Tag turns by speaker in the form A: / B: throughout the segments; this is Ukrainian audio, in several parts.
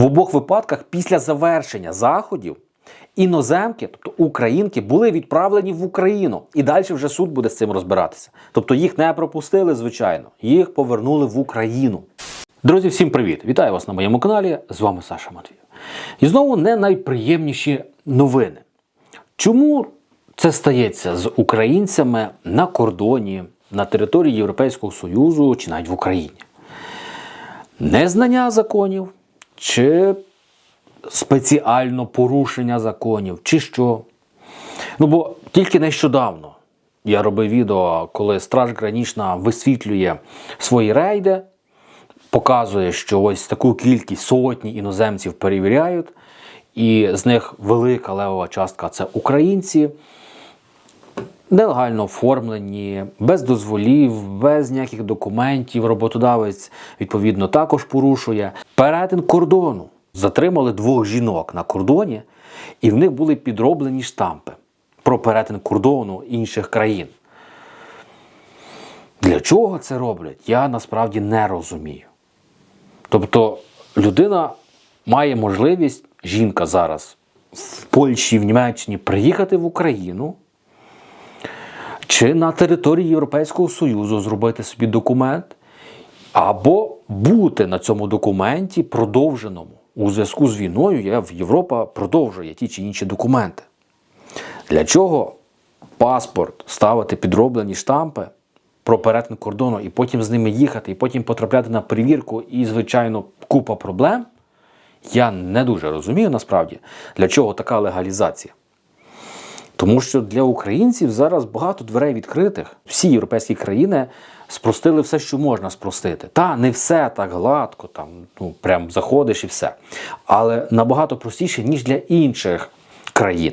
A: В обох випадках після завершення заходів іноземки, тобто українки, були відправлені в Україну. І далі вже суд буде з цим розбиратися. Тобто їх не пропустили, звичайно, їх повернули в Україну. Друзі, всім привіт! Вітаю вас на моєму каналі. З вами Саша Матвій. І знову не найприємніші новини. Чому це стається з українцями на кордоні, на території Європейського Союзу чи навіть в Україні? Незнання законів, чи спеціально порушення законів, чи що. Ну бо тільки нещодавно я робив відео, коли Страж Гранічна висвітлює свої рейди, показує, що ось таку кількість сотні іноземців перевіряють, і з них велика левова частка це українці. Нелегально оформлені, без дозволів, без ніяких документів. Роботодавець відповідно також порушує перетин кордону. Затримали двох жінок на кордоні, і в них були підроблені штампи про перетин кордону інших країн. Для чого це роблять, я насправді не розумію. Тобто людина має можливість, жінка зараз в Польщі, в Німеччині приїхати в Україну чи на території Європейського Союзу зробити собі документ, або бути на цьому документі продовженому. У зв'язку з війною є- Європа продовжує ті чи інші документи. Для чого паспорт ставити підроблені штампи про перетин кордону і потім з ними їхати, і потім потрапляти на перевірку, і, звичайно, купа проблем? Я не дуже розумію насправді, для чого така легалізація. Тому що для українців зараз багато дверей відкритих. Всі європейські країни спростили все, що можна спростити. Та не все так гладко, там ну прям заходиш і все. Але набагато простіше, ніж для інших країн.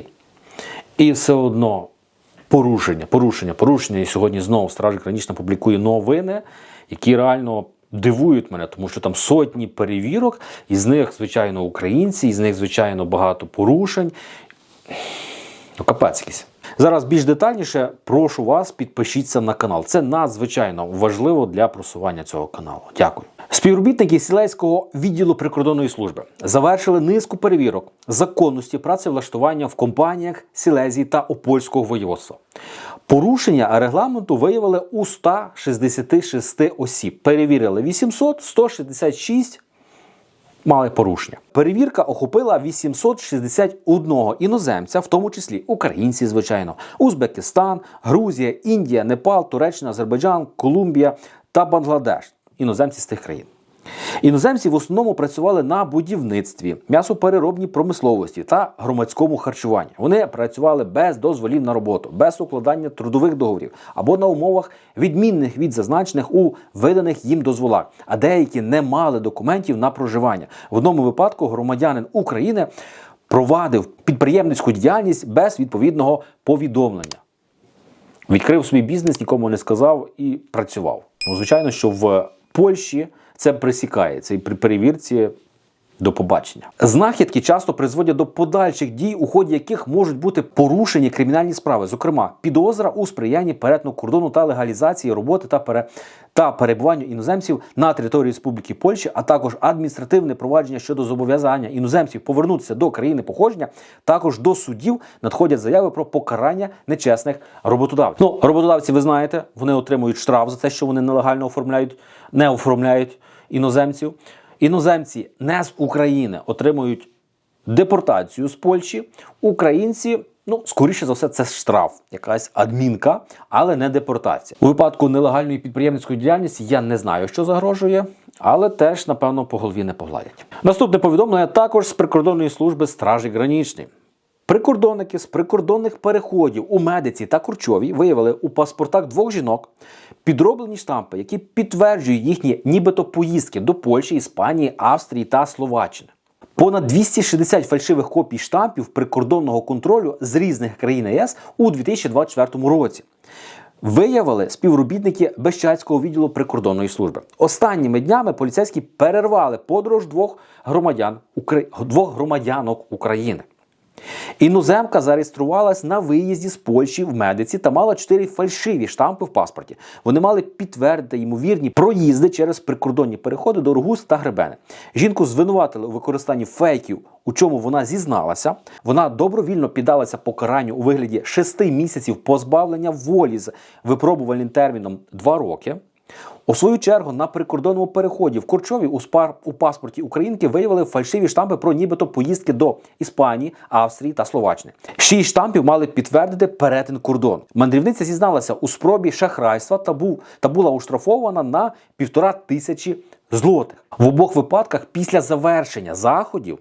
A: І все одно порушення, порушення, порушення. І сьогодні знову Страж Гранічна публікує новини, які реально дивують мене, тому що там сотні перевірок, із них, звичайно, українці, із них, звичайно, багато порушень. Ну, капець. Зараз більш детальніше прошу вас підпишіться на канал. Це надзвичайно важливо для просування цього каналу. Дякую. Співробітники сілейського відділу прикордонної служби завершили низку перевірок законності працевлаштування в компаніях Сілезії та Опольського воєводства. Порушення регламенту виявили у 166 осіб. Перевірили 800, 166 мали порушення. Перевірка охопила 861 іноземця, в тому числі українці, звичайно, Узбекистан, Грузія, Індія, Непал, Туреччина, Азербайджан, Колумбія та Бангладеш. Іноземці з тих країн. Іноземці в основному працювали на будівництві, м'ясопереробній промисловості та громадському харчуванні. Вони працювали без дозволів на роботу, без укладання трудових договорів або на умовах відмінних від зазначених у виданих їм дозволах, а деякі не мали документів на проживання. В одному випадку громадянин України провадив підприємницьку діяльність без відповідного повідомлення. Відкрив свій бізнес, нікому не сказав і працював. Ну, звичайно, що в Польщі це присікається і при перевірці до побачення. Знахідки часто призводять до подальших дій, у ході яких можуть бути порушені кримінальні справи, зокрема, підозра у сприянні перетину кордону та легалізації роботи та пере... та перебуванню іноземців на території Республіки Польщі, а також адміністративне провадження щодо зобов'язання іноземців повернутися до країни походження. Також до судів надходять заяви про покарання нечесних роботодавців. Ну, роботодавці, ви знаєте, вони отримують штраф за те, що вони нелегально оформляють, не оформляють іноземців. Іноземці не з України отримують депортацію з Польщі. Українці, ну скоріше за все, це штраф, якась адмінка, але не депортація. У випадку нелегальної підприємницької діяльності я не знаю, що загрожує, але теж напевно по голові не погладять. Наступне повідомлення також з прикордонної служби Стражі Гранічної. Прикордонники з прикордонних переходів у медиці та Курчові виявили у паспортах двох жінок підроблені штампи, які підтверджують їхні нібито поїздки до Польщі, Іспанії, Австрії та Словаччини. Понад 260 фальшивих копій штампів прикордонного контролю з різних країн ЄС у 2024 році. Виявили співробітники Бещацького відділу прикордонної служби. Останніми днями поліцейські перервали подорож двох громадян двох громадянок України. Іноземка зареєструвалась на виїзді з Польщі в медиці та мала чотири фальшиві штампи в паспорті. Вони мали підтвердити ймовірні проїзди через прикордонні переходи до Рогуз та Гребени. Жінку звинуватили у використанні фейків, у чому вона зізналася. Вона добровільно піддалася покаранню у вигляді шести місяців позбавлення волі з випробувальним терміном два роки. У свою чергу на прикордонному переході в Корчові у, спар, у паспорті українки виявили фальшиві штампи про нібито поїздки до Іспанії, Австрії та Словаччини. Шість штампів мали підтвердити перетин кордон. Мандрівниця зізналася у спробі шахрайства та, був, та була уштрафована на півтора тисячі злотих. В обох випадках після завершення заходів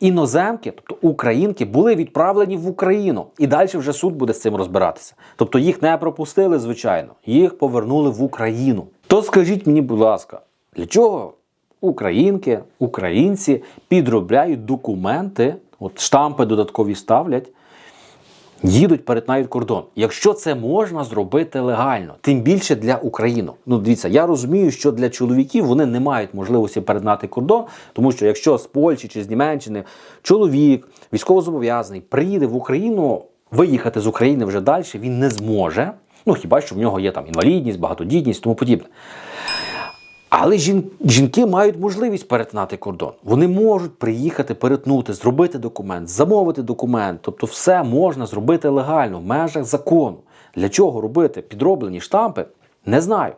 A: іноземки, тобто українки, були відправлені в Україну, і далі вже суд буде з цим розбиратися. Тобто їх не пропустили, звичайно, їх повернули в Україну. То скажіть мені, будь ласка, для чого українки, українці підробляють документи, от штампи додаткові ставлять, їдуть, перетинають кордон. Якщо це можна зробити легально, тим більше для України. Ну, дивіться, я розумію, що для чоловіків вони не мають можливості перетинати кордон, тому що якщо з Польщі чи з Німеччини чоловік військовозобов'язаний приїде в Україну, виїхати з України вже далі він не зможе. Ну хіба що в нього є там інвалідність, багатодітність, тому подібне. Але жінки мають можливість перетинати кордон. Вони можуть приїхати, перетнути, зробити документ, замовити документ. Тобто, все можна зробити легально в межах закону. Для чого робити підроблені штампи? Не знаю.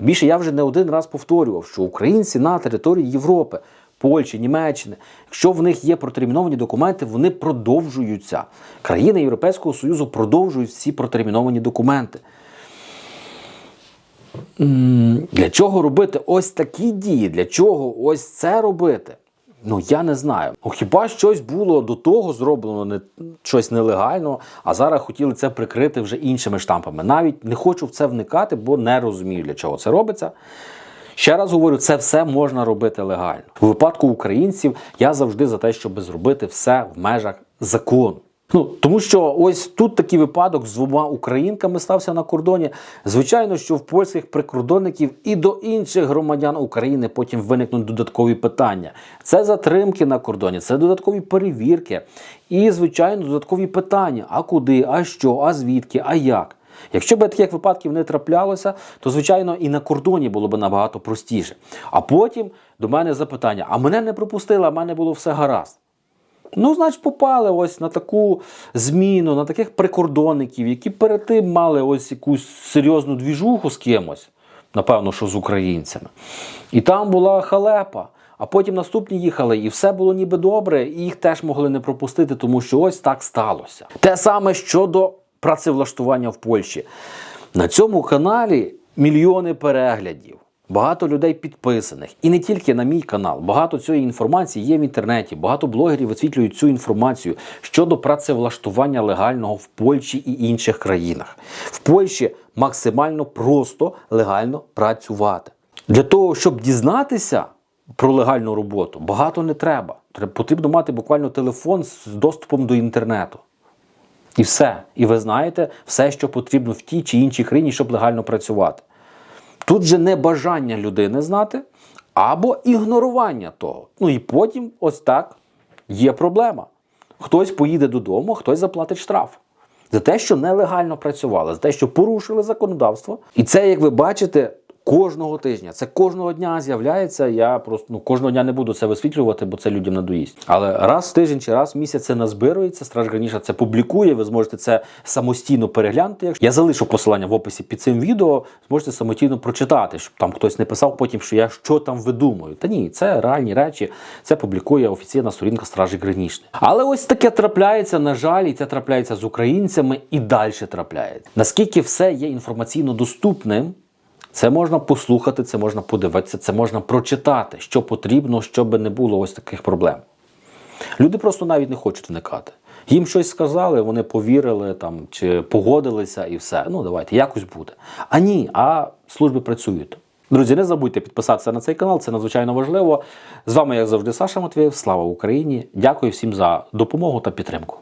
A: Більше я вже не один раз повторював, що українці на території Європи, Польщі, Німеччини, якщо в них є протерміновані документи, вони продовжуються. Країни Європейського Союзу продовжують всі протерміновані документи. Для чого робити ось такі дії? Для чого ось це робити? Ну я не знаю. Ну, хіба щось було до того зроблено не щось нелегально, а зараз хотіли це прикрити вже іншими штампами. Навіть не хочу в це вникати, бо не розумію, для чого це робиться. Ще раз говорю, це все можна робити легально. У випадку українців я завжди за те, щоб зробити все в межах закону. Ну тому що ось тут такий випадок з двома українками стався на кордоні. Звичайно, що в польських прикордонників і до інших громадян України потім виникнуть додаткові питання. Це затримки на кордоні, це додаткові перевірки і, звичайно, додаткові питання: а куди, а що, а звідки, а як. Якщо б таких випадків не траплялося, то звичайно і на кордоні було б набагато простіше. А потім до мене запитання: а мене не пропустили, а мене було все гаразд. Ну, значить, попали ось на таку зміну, на таких прикордонників, які перед тим мали ось якусь серйозну двіжуху з кимось, напевно, що з українцями. І там була халепа. А потім наступні їхали, і все було ніби добре, і їх теж могли не пропустити, тому що ось так сталося. Те саме щодо працевлаштування в Польщі. На цьому каналі мільйони переглядів. Багато людей підписаних. І не тільки на мій канал. Багато цієї інформації є в інтернеті. Багато блогерів висвітлюють цю інформацію щодо працевлаштування легального в Польщі і інших країнах. В Польщі максимально просто легально працювати. Для того, щоб дізнатися про легальну роботу, багато не треба. Потрібно мати буквально телефон з доступом до інтернету. І все. І ви знаєте все, що потрібно в тій чи іншій країні, щоб легально працювати. Тут же не бажання людини знати або ігнорування того. Ну і потім ось так є проблема. Хтось поїде додому, хтось заплатить штраф. За те, що нелегально працювали, за те, що порушили законодавство. І це, як ви бачите, кожного тижня. Це кожного дня з'являється. Я просто ну, кожного дня не буду це висвітлювати, бо це людям надоїсть. Але раз в тиждень чи раз в місяць це назбирується. Страж Граніша це публікує. Ви зможете це самостійно переглянути. Я залишу посилання в описі під цим відео. Зможете самостійно прочитати, щоб там хтось не писав потім, що я що там видумую. Та ні, це реальні речі. Це публікує офіційна сторінка Стражі Гранічної. Але ось таке трапляється, на жаль, і це трапляється з українцями і далі трапляється. Наскільки все є інформаційно доступним. Це можна послухати, це можна подивитися, це можна прочитати, що потрібно, щоб не було ось таких проблем. Люди просто навіть не хочуть вникати. Їм щось сказали, вони повірили там чи погодилися і все. Ну давайте, якось буде. А ні, а служби працюють. Друзі, не забудьте підписатися на цей канал, це надзвичайно важливо. З вами, як завжди, Саша Матвієв. Слава Україні! Дякую всім за допомогу та підтримку.